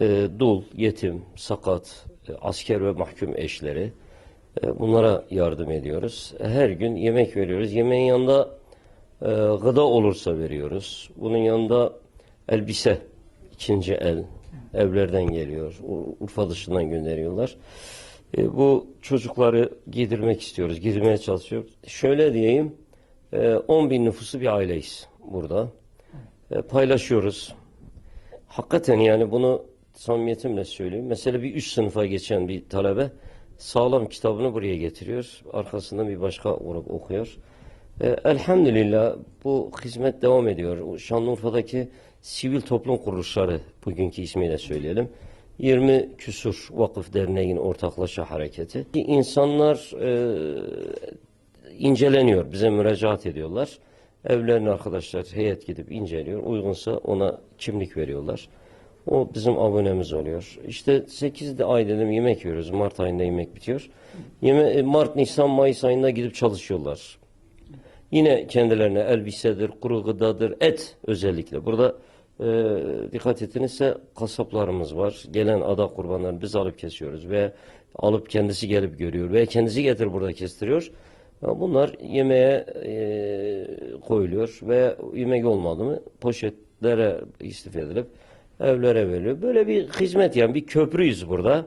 e, dul, yetim, sakat, e, asker ve mahkum eşleri e, bunlara yardım ediyoruz. Her gün yemek veriyoruz. Yemeğin yanında e, gıda olursa veriyoruz. Bunun yanında elbise, ikinci el, evlerden geliyor. Urfa dışından gönderiyorlar. E, bu çocukları giydirmek istiyoruz, giydirmeye çalışıyoruz. Şöyle diyeyim, e, 10 bin nüfusu bir aileyiz burada. E, paylaşıyoruz. Hakikaten yani bunu samimiyetimle söyleyeyim. Mesela bir üst sınıfa geçen bir talebe sağlam kitabını buraya getiriyor. Arkasından bir başka grup okuyor. E, elhamdülillah bu hizmet devam ediyor. Şanlıurfa'daki sivil toplum kuruluşları bugünkü ismiyle söyleyelim. 20 küsur vakıf derneğin ortaklaşa hareketi. İnsanlar e, inceleniyor. Bize müracaat ediyorlar. Evlerine arkadaşlar heyet gidip inceliyor. Uygunsa ona kimlik veriyorlar. O bizim abonemiz oluyor. İşte 8 de ay dedim yemek yiyoruz. Mart ayında yemek bitiyor. Yeme e, Mart, Nisan, Mayıs ayında gidip çalışıyorlar. Yine kendilerine elbisedir, kuru gıdadır, et özellikle. Burada e, dikkat ettinizse kasaplarımız var. Gelen ada kurbanlarını biz alıp kesiyoruz ve alıp kendisi gelip görüyor ve kendisi getir burada kestiriyor. Bunlar yemeğe e, koyuluyor ve yemek olmadı mı poşetlere istifade edilip evlere veriliyor. Böyle bir hizmet yani bir köprüyüz burada.